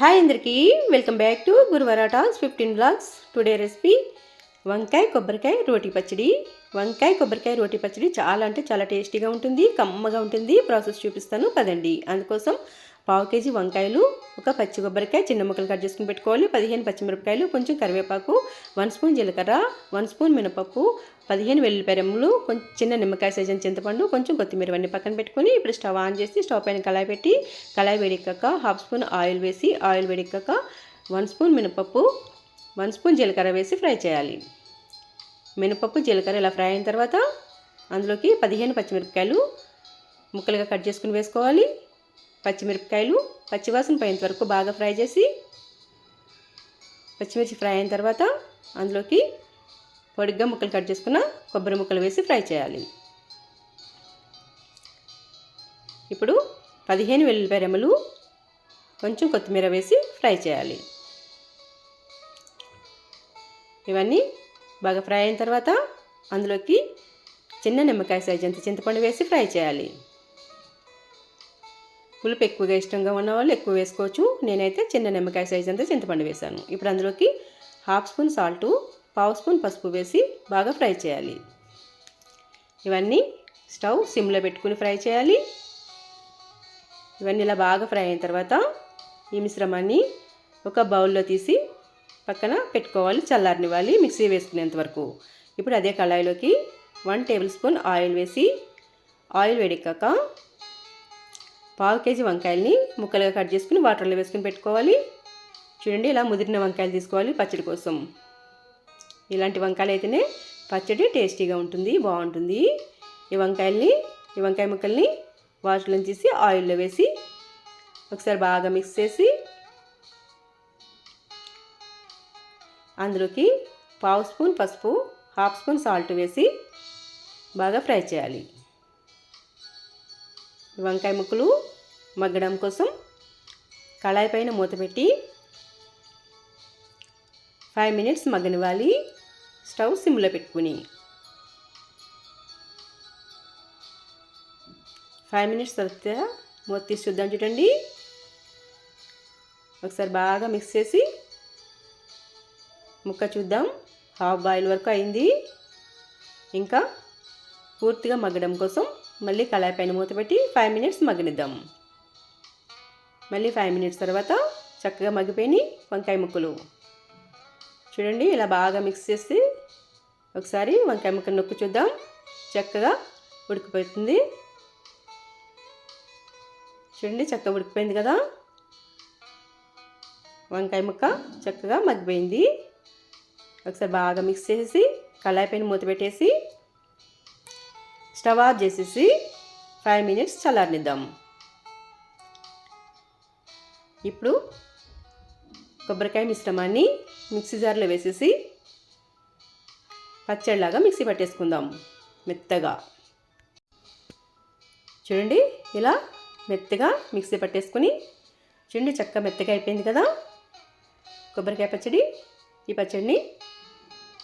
Hi అందరికీ. Welcome back to గురువరాటాస్ fifteen blogs today recipe వంకాయ కొబ్బరికాయ రోటి పచ్చడి. వంకాయ కొబ్బరికాయ రోటి పచ్చడి చాలా అంటే చాలా టేస్టీగా ఉంటుంది కమ్మగా ఉంటుంది. ప్రాసెస్ చూపిస్తాను పదండి. అందుకోసం పావు కేజీ వంకాయలు ఒక పచ్చి కొబ్బరికాయ చిన్న ముక్కలు కట్ చేసుకుని పెట్టుకోవాలి. పదిహేను పచ్చిమిరపకాయలు కొంచెం కరివేపాకు వన్ స్పూన్ జీలకర్ర వన్ స్పూన్ మినపప్పు పదిహేను వెల్లుల్లిపాయ రెమ్మలు కొంచెం చిన్న నిమ్మకాయ సైజన్ చింతపండు కొంచెం కొత్తిమీర అన్ని పక్కన పెట్టుకొని ఇప్పుడు స్టవ్ ఆన్ చేసి స్టవ్ పైన కళాయి పెట్టి కళాయి వేడెక్కాక హాఫ్ స్పూన్ ఆయిల్ వేసి ఆయిల్ వేడెక్కాక వన్ స్పూన్ మినపప్పు వన్ స్పూన్ జీలకర్ర వేసి ఫ్రై చేయాలి. మినపప్పు జీలకర్ర ఇలా ఫ్రై అయిన తర్వాత అందులోకి పదిహేను పచ్చిమిరపకాయలు ముక్కలుగా కట్ చేసుకుని వేసుకోవాలి. పచ్చిమిరపకాయలు పచ్చివాసన పోయేంత వరకు బాగా ఫ్రై చేసి పచ్చిమిర్చి ఫ్రై అయిన తర్వాత అందులోకి పొడిగ్గా ముక్కలు కట్ చేసుకున్న కొబ్బరి ముక్కలు వేసి ఫ్రై చేయాలి. ఇప్పుడు పదిహేను వెల్లుల్లిపాయ రెమ్మలు కొంచెం కొత్తిమీర వేసి ఫ్రై చేయాలి. ఇవన్నీ బాగా ఫ్రై అయిన తర్వాత అందులోకి చిన్న నిమ్మకాయ సైజ్ అంత చింతపండు వేసి ఫ్రై చేయాలి. పులుపు ఎక్కువగా ఇష్టంగా ఉన్న వాళ్ళు ఎక్కువ వేసుకోవచ్చు. నేనైతే చిన్న నిమ్మకాయ సైజ్ అంతా చింతపండు వేశాను. ఇప్పుడు అందులోకి హాఫ్ స్పూన్ సాల్టు పావు స్పూన్ పసుపు వేసి బాగా ఫ్రై చేయాలి. ఇవన్నీ స్టవ్ సిమ్లో పెట్టుకుని ఫ్రై చేయాలి. ఇవన్నీ ఇలా బాగా ఫ్రై అయిన తర్వాత ఈ మిశ్రమాన్ని ఒక బౌల్లో తీసి పక్కన పెట్టుకోవాలి చల్లారనివ్వాలి మిక్సీ వేసుకునేంత వరకు. ఇప్పుడు అదే కళాయిలోకి వన్ టేబుల్ స్పూన్ ఆయిల్ వేసి ఆయిల్ వేడెక్కాక పావు కేజీ వంకాయల్ని ముక్కలుగా కట్ చేసుకుని వాటర్లో వేసుకుని పెట్టుకోవాలి. చూడండి ఇలా ముదిరిన వంకాయలు తీసుకోవాలి పచ్చడి కోసం. ఇలాంటి వంకాయలు అయితేనే పచ్చడి టేస్టీగా ఉంటుంది బాగుంటుంది. ఈ వంకాయల్ని ఈ వంకాయ ముక్కల్ని వాటర్లో తీసి ఆయిల్లో వేసి ఒకసారి బాగా మిక్స్ చేసి అందులోకి పావు స్పూన్ పసుపు హాఫ్ స్పూన్ సాల్ట్ వేసి బాగా ఫ్రై చేయాలి. వంకాయ ముక్కలు మగ్గడం కోసం కళాయి పైన మూత పెట్టి ఫైవ్ మినిట్స్ మగ్గనివ్వాలి. స్టవ్ సిమ్లో పెట్టుకుని ఫైవ్ మినిట్స్ తర్వాత మూత తీసి చూద్దాం చూడండి. ఒకసారి బాగా మిక్స్ చేసి ముక్క చూద్దాం. హాఫ్ బాయిల్ వరకు అయింది. ఇంకా పూర్తిగా మగ్గడం కోసం మళ్ళీ కళాయి పైన మూత పెట్టి ఫైవ్ మినిట్స్ మగ్గనిద్దాం. మళ్ళీ ఫైవ్ మినిట్స్ తర్వాత చక్కగా మగ్గిపోయినాయి వంకాయ ముక్కలు. చూడండి ఇలా బాగా మిక్స్ చేసి ఒకసారి వంకాయ ముక్కలు నొక్కు చూద్దాం. చక్కగా ఉడికిపోతుంది. చూడండి చక్కగా ఉడికిపోయింది కదా. వంకాయ ముక్క చక్కగా మగ్గిపోయింది. ఒకసారి బాగా మిక్స్ చేసేసి కళాయి పైన మూత పెట్టేసి స్టవ్ ఆఫ్ చేసేసి ఫైవ్ మినిట్స్ చల్లారనిద్దాం. ఇప్పుడు కొబ్బరికాయ మిశ్రమాన్ని మిక్సీ జార్లో వేసేసి పచ్చడిలాగా మిక్సీ పట్టేసుకుందాం మెత్తగా. చూడండి ఇలా మెత్తగా మిక్సీ పట్టేసుకుని చూడండి చక్క మెత్తగా అయిపోయింది కదా? కొబ్బరికాయ పచ్చడి ఈ పచ్చడిని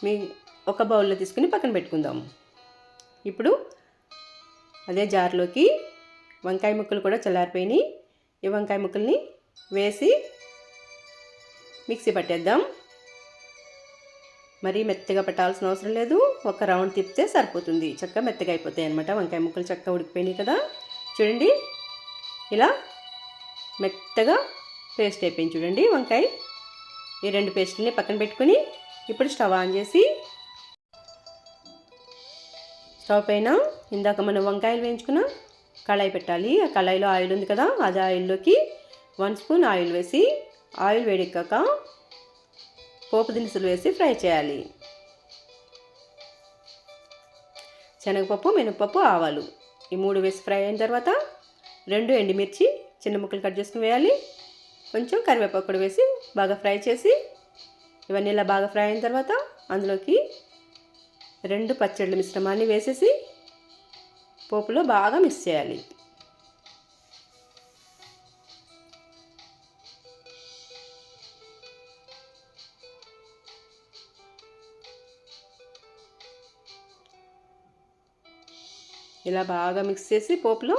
మీ ఒక బౌల్లో తీసుకుని పక్కన పెట్టుకుందాం ఇప్పుడు అదే జార్లోకి వంకాయ ముక్కలు కూడా చల్లారిపోయినాయి. ఈ వంకాయ ముక్కల్ని వేసి మిక్సీ పట్టేద్దాం. మరీ మెత్తగా పెట్టాల్సిన అవసరం లేదు. ఒక రౌండ్ తిప్పితే సరిపోతుంది. చక్కగా మెత్తగా అయిపోతాయి అనమాట వంకాయ ముక్కలు. చక్కగా ఉడికిపోయినాయి కదా. చూడండి ఇలా మెత్తగా పేస్ట్ అయిపోయింది చూడండి వంకాయ. ఈ రెండు పేస్టుల్ని పక్కన పెట్టుకుని ఇప్పుడు స్టవ్ ఆన్ చేసి స్టవ్ పైన ఇందాక మనం వంకాయలు వేయించుకున్న కళాయి పెట్టాలి. ఆ కళాయిలో ఆయిల్ ఉంది కదా అది ఆయిల్లోకి వన్ స్పూన్ ఆయిల్ వేసి ఆయిల్ వేడెక్కాక పోపు దినుసులు వేసి ఫ్రై చేయాలి. శనగపప్పు మినపప్పు ఆవాలు ఈ మూడు వేసి ఫ్రై అయిన తర్వాత రెండు ఎండుమిర్చి చిన్న ముక్కలు కట్ చేసుకుని వేయాలి. కొంచెం కరివేపాకు కూడా వేసి బాగా ఫ్రై చేసి ఇవన్నీ ఇలా బాగా ఫ్రై అయిన తర్వాత అందులోకి రెండు పచ్చళ్ళ మిశ్రమాన్ని వేసేసి పోపులో బాగా మిక్స్ చేయాలి. ఇలా బాగా మిక్స్ చేసి పోపులో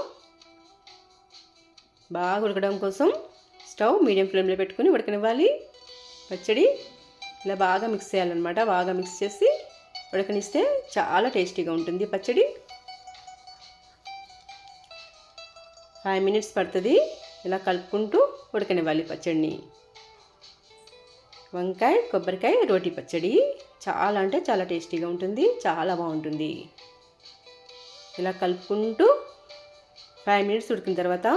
బాగా ఉడకడం కోసం స్టవ్ మీడియం ఫ్లేమ్లో పెట్టుకుని ఉడకనివ్వాలి. పచ్చడి ఇలా బాగా మిక్స్ చేయాలన్నమాట. బాగా మిక్స్ చేసి ఉడకనిస్తే చాలా టేస్టీగా ఉంటుంది పచ్చడి. ఫైవ్ మినిట్స్ పడుతుంది. ఇలా కలుపుకుంటూ ఉడకనివ్వాలి పచ్చడిని. వంకాయ కొబ్బరికాయ రోటి పచ్చడి చాలా అంటే చాలా టేస్టీగా ఉంటుంది. చాలా బాగుంటుంది. ఇలా కలుపుకుంటూ ఫైవ్ మినిట్స్ ఉడికిన తర్వాత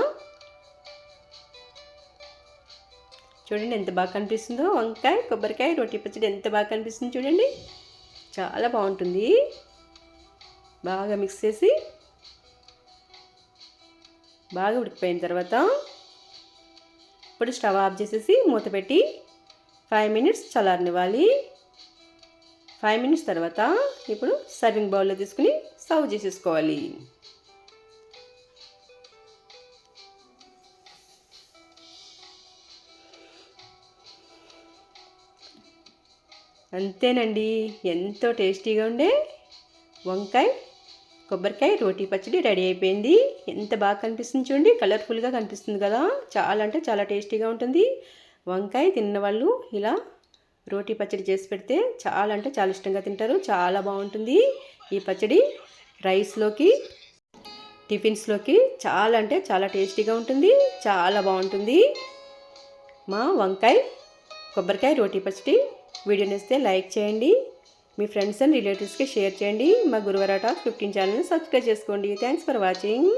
చూడండి ఎంత బాగా కనిపిస్తుందో. వంకాయ కొబ్బరికాయ రొట్టి పచ్చడి ఎంత బాగా కనిపిస్తుంది చూడండి. చాలా బాగుంటుంది. బాగా మిక్స్ చేసి బాగా ఉడికిపోయిన తర్వాత ఇప్పుడు స్టవ్ ఆఫ్ చేసేసి మూత పెట్టి ఫైవ్ మినిట్స్ చల్లారనివ్వాలి. ఫైవ్ మినిట్స్ తర్వాత ఇప్పుడు సర్వింగ్ బౌల్లో తీసుకుని సర్వ్ చేసేసుకోవాలి. అంతేనండి. ఎంతో టేస్టీగా ఉండే వంకాయ కొబ్బరికాయ రోటీ పచ్చడి రెడీ అయిపోయింది. ఎంత బాగా కనిపిస్తుంది చూడండి. కలర్ఫుల్గా కనిపిస్తుంది కదా. చాలా అంటే చాలా టేస్టీగా ఉంటుంది. వంకాయ తిన్న వాళ్ళు ఇలా రోటీ పచ్చడి చేసి పెడితే చాలా అంటే చాలా ఇష్టంగా తింటారు. చాలా బాగుంటుంది ఈ పచ్చడి. రైస్లోకి టిఫిన్స్లోకి చాలా అంటే చాలా టేస్టీగా ఉంటుంది. చాలా బాగుంటుంది. మా వంకాయ కొబ్బరికాయ రోటీ పచ్చడి వీడియో నచ్చితే లైక్ చేయండి. మీ ఫ్రెండ్స్ అండ్ రిలేటివ్స్కి షేర్ చేయండి. మా గురువార టాక్ ఫిఫ్టీన్ ఛానల్ని సబ్స్క్రైబ్ చేసుకోండి. Thanks for watching